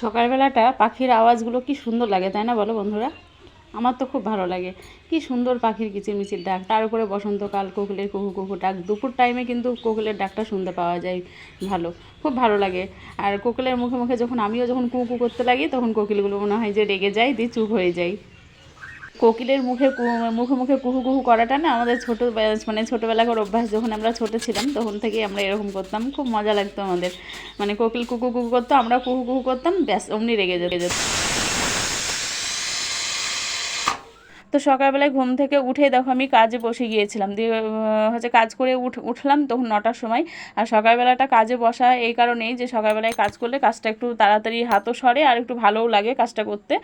সকালবেলাটা পাখির আওয়াজগুলো কি সুন্দর লাগে, তাই না বলো বন্ধুরা? আমার তো খুব ভালো লাগে। কি সুন্দর পাখির কিচিরমিচির ডাক। তার উপরে বসন্তকাল, কোকিলের কুহু কুহু ডাক। দুপুর টাইমে কিন্তু কোকিলের ডাকটা শুনতে পাওয়া যায় ভালো। খুব ভালো লাগে। আর কোকিলের মুখে মুখে যখন আমিও যখন কু কু করতে লাগি, তখন কোকিলগুলো মনে হয় যে রেগে যায়, দিয়ে চুপ হয়ে যায়। কোকিলের মুখে মুখে মুখে কুহু কুহু করাটা না আমাদের ছোটো মানে ছোটোবেলাকার অভ্যাস। যখন আমরা ছোটো ছিলাম, তখন থেকেই আমরা এরকম করতাম। খুব মজা লাগতো আমাদের। মানে কোকিল কুকু কুকু করতো, আমরা কুহু কুহু করতাম, ব্যাস, অমনি রেগে যেতে যেত তো সকালবেলায় ঘুম থেকে উঠে দেখো আমি কাজে বসে গিয়েছিলাম। দিয়ে হচ্ছে কাজ করে উঠ, উঠলাম তখন নটার সময়। আর সকালবেলাটা কাজে বসা এই কারণেই যে সকালবেলায় কাজ করলে কাজটা একটু তাড়াতাড়ি হাতও সরে আর একটু ভালোও লাগে কাজটা করতে।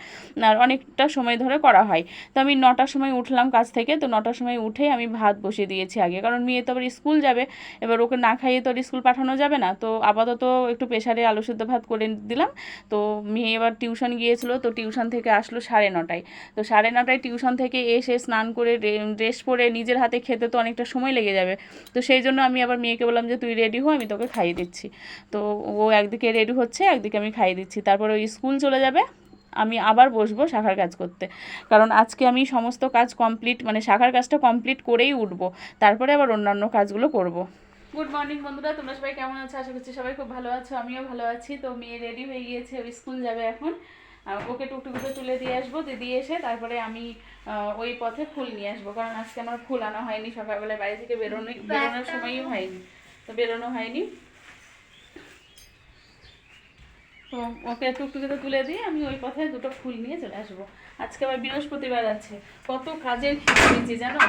আর অনেকটা সময় ধরে করা হয়। তো আমি নটার সময় উঠলাম কাজ থেকে। তো নটার সময় উঠে আমি ভাত বসিয়ে দিয়েছি আগে। কারণ মেয়ে তো আবার স্কুল যাবে। এবার ওকে না খাইয়ে তো স্কুল পাঠানো যাবে না। তো আপাতত একটু প্রেশারে আলু সেদ্ধ ভাত করে দিলাম। তো মেয়ে এবার টিউশন গিয়েছিল। তো টিউশন থেকে আসলো সাড়ে নটায়। তো সাড়ে নটায় টিউশন থেকে এসে স্নান করে ড্রেস পরে নিজের হাতে খেতে তো অনেকটা সময় লেগে যাবে। তো সেই জন্য আমি আবার মেয়েকে বললাম যে, তুই রেডি হো, আমি তোকে খাইয়ে দিচ্ছি। তো ও একদিকে রেডি হচ্ছে, একদিকে আমি খাইয়ে দিচ্ছি। তারপর ওই স্কুল চলে যাবে। আমি আবার বসবো শাখার কাজ করতে। কারণ আজকে আমি সমস্ত কাজ কমপ্লিট মানে শাখার কাজটা কমপ্লিট করেই উঠবো। তারপরে আবার অন্যান্য কাজগুলো করব। গুড মর্নিং বন্ধুরা, তোমরা সবাই কেমন আছো? আশা করছি সবাই খুব ভালো আছো, আমিও ভালো আছি। তো মেয়ে রেডি হয়ে গিয়েছে স্কুল যাবে এখন। ওকে টুকটুকুতে তুলে দিয়ে আসব দিয়ে এসে তারপরে আমি ওই পথে ফুল নিয়ে আসব। কারণ আজকে আমার ফুল আনা হয়নি সকালবেলায় বাড়ি থেকে বেরোনো বেরোনোর সময়ই হয়নি। তো বেরোনো হয়নি। তো ওকে টুকটুকিতে তুলে দিয়ে আমি ওই পথে দুটো ফুল নিয়ে চলে আসব। আজকে আবার বৃহস্পতিবার আছে। কত কাজের খিচেছি জানো?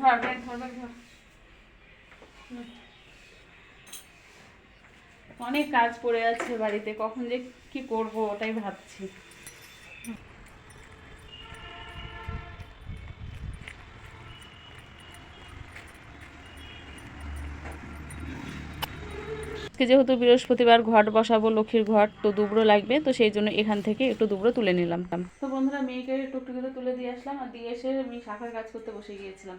ধর ধর ধর। অনেক কাজ পড়ে আছে বাড়িতে, কখন যে কি করব ওটাই ভাবছি। যেহেতু বৃহস্পতিবার ঘট বসাবো লক্ষ্মীর ঘট, তো দুবড়ো লাগবে, তো সেই জন্য এখান থেকে একটু দুবড়ো তুলে নিলাম। তো বন্ধুরা, মেয়েকে টুকটুকিতে তুলে দিয়ে আসলাম আর দিয়ে এসে আমি শাখার কাজ করতে বসে গিয়েছিলাম।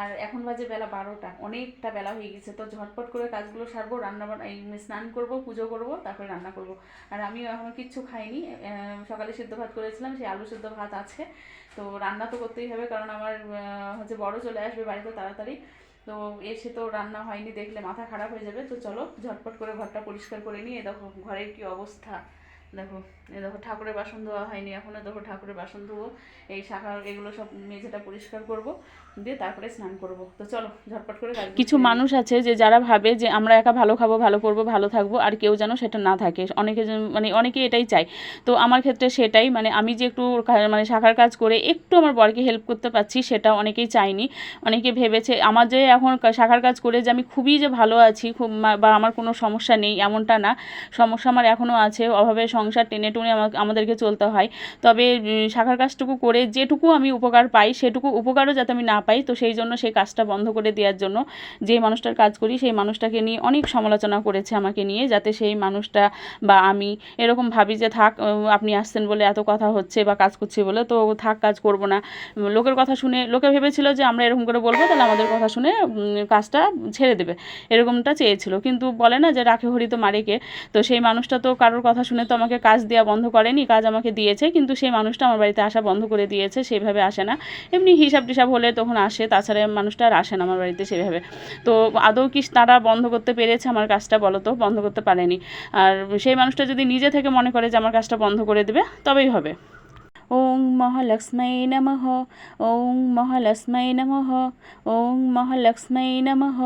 আর এখন বাজে বেলা বারোটা। অনেকটা বেলা হয়ে গেছে, তো ঝটপট করে কাজগুলো সারবো, রান্না এই স্নান করব, পুজো করব, তারপরে রান্না করব। আর আমিও এখনও কিচ্ছু খাইনি সকালে সিদ্ধ ভাত করেছিলাম, সেই আলু সিদ্ধ ভাত আছে। তো রান্না তো করতেই হবে, কারণ আমার হচ্ছে বড় চলে আসবে বাড়িতে তাড়াতাড়ি। তো এসে তো রান্না হয়নি, দেখলে মাথা খারাপ হয়ে যাবে। তো চলো, ঝটপট করে ঘরটা পরিষ্কার করে নিয়ে দেখো, ঘরের কি অবস্থা। দেখো এ দেখো ঠাকুরের বাসন ধোয়া হয়নি এখনও দেখো ঠাকুরের বাসন ধোবো। এই শাখার এগুলো সব মেঝেটা পরিষ্কার করব দিয়ে তারপরে স্নান করব। তো চলো ঝটপট করে কিছু মানুষ আছে যে যারা ভাবে যে আমরা একা ভালো খাব ভালো করব ভালো থাকব আর কেউ যেন সেটা না থাকে। অনেকে মানে অনেকে এটাই চায়। তো আমার ক্ষেত্রে সেটাই মানে আমি যে একটু মানে শাখার কাজ করে একটু আমার বরকে হেল্প করতে পারছি সেটা অনেকেই চায়নি। অনেকে ভেবেছে আমার যে এখন শাখার কাজ করে যে আমি খুবই যে ভালো আছি খুব বা আমার কোনো সমস্যা নেই এমনটা না। সমস্যা আমার এখনও আছে অভাবে সংসার টেনে টুনে আমা- আমাদেরকে চলতে হয়। তবে শাখার কাজটুকু করে যেটুকু আমি উপকার পাই, সেটুকু উপকারও যাতে আমি না পাই, তো সেই জন্য সেই কাজটা বন্ধ করে দেওয়ার জন্য যে মানুষটার কাজ করি, সেই মানুষটাকে নিয়ে অনেক সমালোচনা করেছে আমাকে নিয়ে, যাতে সেই মানুষটা বা আমি এরকম ভাবি যে, থাক আপনি আসছেন বলে এত কথা হচ্ছে বা কাজ করছি বলে, তো থাক, কাজ করব না। লোকের কথা শুনে, লোকে ভেবেছিল যে, আমরা এরকম করে বলব, তাহলে আমাদের কথা শুনে কাজটা ছেড়ে দেবে। এরকমটা চেয়েছিল। কিন্তু বলে না যে, রাখে হরি তো মারেকে। তো সেই মানুষটা তো কারোর কথা শুনে তো আমাকে কাজ দেওয়া বন্ধ করেনি, কাজ আমাকে দিয়েছে, কিন্তু সেই মানুষটা আমার বাড়িতে আসা বন্ধ করে দিয়েছে, সেভাবে আসে না। এমনি হিসাব টিসাব হলে তখন আসে, তাছাড়া মানুষটা আর আসে না আমার বাড়িতে সেভাবে। তো আদৌ কি তারা বন্ধ করতে পেরেছে আমার কাজটা বলো তো, বন্ধ করতে পারেনি। আর সেই মানুষটা যদি নিজে থেকে মনে করে যে আমার কাজটা বন্ধ করে দেবে, তবেই হবে। ওং মহালক্ষ্মী নমঃ ওং মহালক্ষ্মী নমঃ ওং মহালক্ষ্মী নমঃ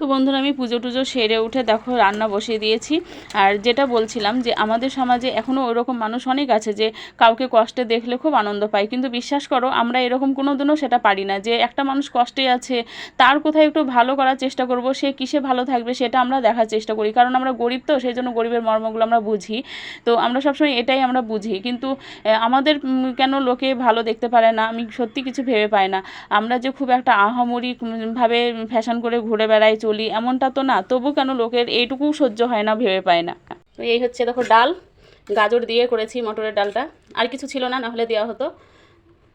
তো বন্ধুরা, আমি পুজো টুজো সেরে উঠে দেখো রান্না বসিয়ে দিয়েছি। আর যেটা বলছিলাম যে, আমাদের সমাজে এখনও ওরকম মানুষ অনেক আছে যে, কাউকে কষ্টে দেখলে খুব আনন্দ পায়। কিন্তু বিশ্বাস করো, আমরা এরকম কোনো দিনও সেটা পারি না যে, একটা মানুষ কষ্টে আছে, তার কোথায় একটু ভালো করার চেষ্টা করব, সে কিসে ভালো থাকবে সেটা আমরা দেখার চেষ্টা করি। কারণ আমরা গরিব তো, সেই জন্য গরিবের মর্মগুলো আমরা বুঝি। তো আমরা সবসময় এটাই আমরা বুঝি। কিন্তু আমাদের কেন লোকে ভালো দেখতে পারে না? আমি সত্যি কিছু ভেবে পাই না। আমরা যে খুব একটা আহামরি উম, ভাবে ফ্যাশন করে ঘুরে বেড়াই চলি এমনটা তো না। তবু কেন লোকের এইটুকু সহ্য হয় না ভেবে পায় না। এই হচ্ছে দেখো ডাল। গাজর দিয়ে করেছি মটরের ডালটা। আর কিছু ছিল না নাহলে দেওয়া হতো।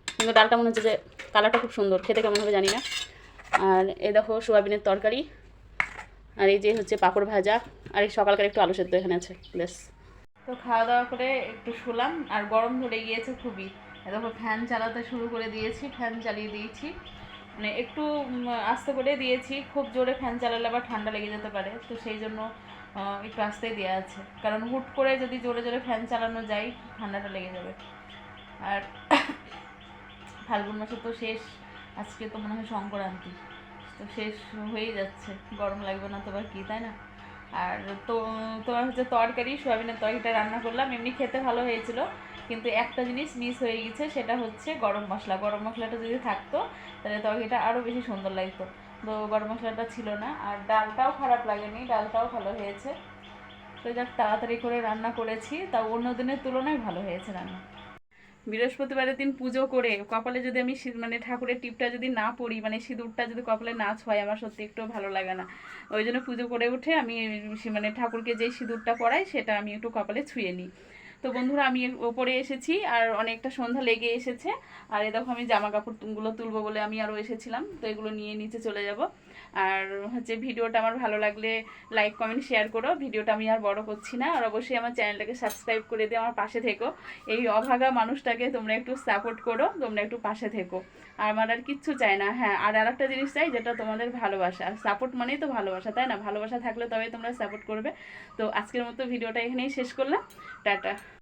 কিন্তু ডালটা মনে হচ্ছে যে কালারটা খুব সুন্দর। খেতে কেমন হবে জানি না। আর এ দেখো সোয়াবিনের তরকারি। আর এই যে হচ্ছে পাঁপড় ভাজা। আর এই সকালকার একটু আলু সেদ্ধ এখানে আছে। ব্যাস। তো খাওয়া দাওয়া করে একটু শুলাম, আর গরম ধরে গিয়েছে খুবই। দেখো ফ্যান চালাতে শুরু করে দিয়েছি ফ্যান চালিয়ে দিয়েছি। মানে একটু আস্তে করে দিয়েছি, খুব জোরে ফ্যান চালালে আবার ঠান্ডা লেগে যেতে পারে। তো সেই জন্য একটু আস্তেই দেওয়া আছে। কারণ হুট করে যদি জোরে জোরে ফ্যান চালানো যায়, ঠান্ডাটা লেগে যাবে। আর ফাল্গুন মাসে তো শেষ, আজকে তো মনে হয় সংক্রান্তি। তো শেষ হয়েই যাচ্ছে। গরম লাগবে না তো আবার কি, তাই না? আর তো, তোমার হচ্ছে তরকারি, সোয়াবিনের তরকারিটা রান্না করলাম। এমনি খেতে ভালো হয়েছিল, কিন্তু একটা জিনিস মিস হয়ে গেছে, সেটা হচ্ছে গরম মশলা। গরম মশলাটা যদি থাকতো, তাহলে তরকারিটা আরও বেশি সুন্দর লাগতো। তো গরম মশলাটা ছিল না, আর ডালটাও খারাপ লাগেনি, ডালটাও ভালো হয়েছে। তো যাক, তাড়াতাড়ি করে রান্না করেছি। তা অন্য দিনের তুলনায় ভালো হয়েছে রান্না। বৃহস্পতিবারের দিন পুজো করে কপালে যদি আমি মানে ঠাকুরের টিপটা যদি না পড়ি মানে সিঁদুরটা যদি কপালে না ছোঁয় আমার সত্যি একটু ভালো লাগে না। ওই জন্য পুজো করে উঠে আমি মানে ঠাকুরকে যে সিঁদুরটা পরাই, সেটা আমি একটু কপালে ছুঁয়ে নিই। তো বন্ধুরা, আমি ওপরে এসেছি আর অনেকটা সন্ধ্যা লেগে এসেছে। আর এ দেখো, আমি জামা কাপড়গুলো তুলবো বলে আমি আরও এসেছিলাম, তো এগুলো নিয়ে নিচে চলে যাব। আর হচ্ছে ভিডিওটা আমার ভালো লাগলে লাইক, কমেন্ট, শেয়ার করো। ভিডিওটা আমি আর বড় করছি না। আর অবশ্যই আমার চ্যানেলটাকে সাবস্ক্রাইব করে দিয়ে আমার পাশে থেকো। এই অভাগা মানুষটাকে তোমরা একটু সাপোর্ট করো, তোমরা একটু পাশে থেকো। আর আমার আর কিচ্ছু চাই না। হ্যাঁ আর আর একটা জিনিস চাই, যেটা তোমাদের ভালোবাসা। আর সাপোর্ট মানেই তো ভালোবাসা, তাই না? ভালোবাসা থাকলে তবে তোমরা সাপোর্ট করবে। তো আজকের মতো ভিডিওটা এখানেই শেষ করলাম। টাটা।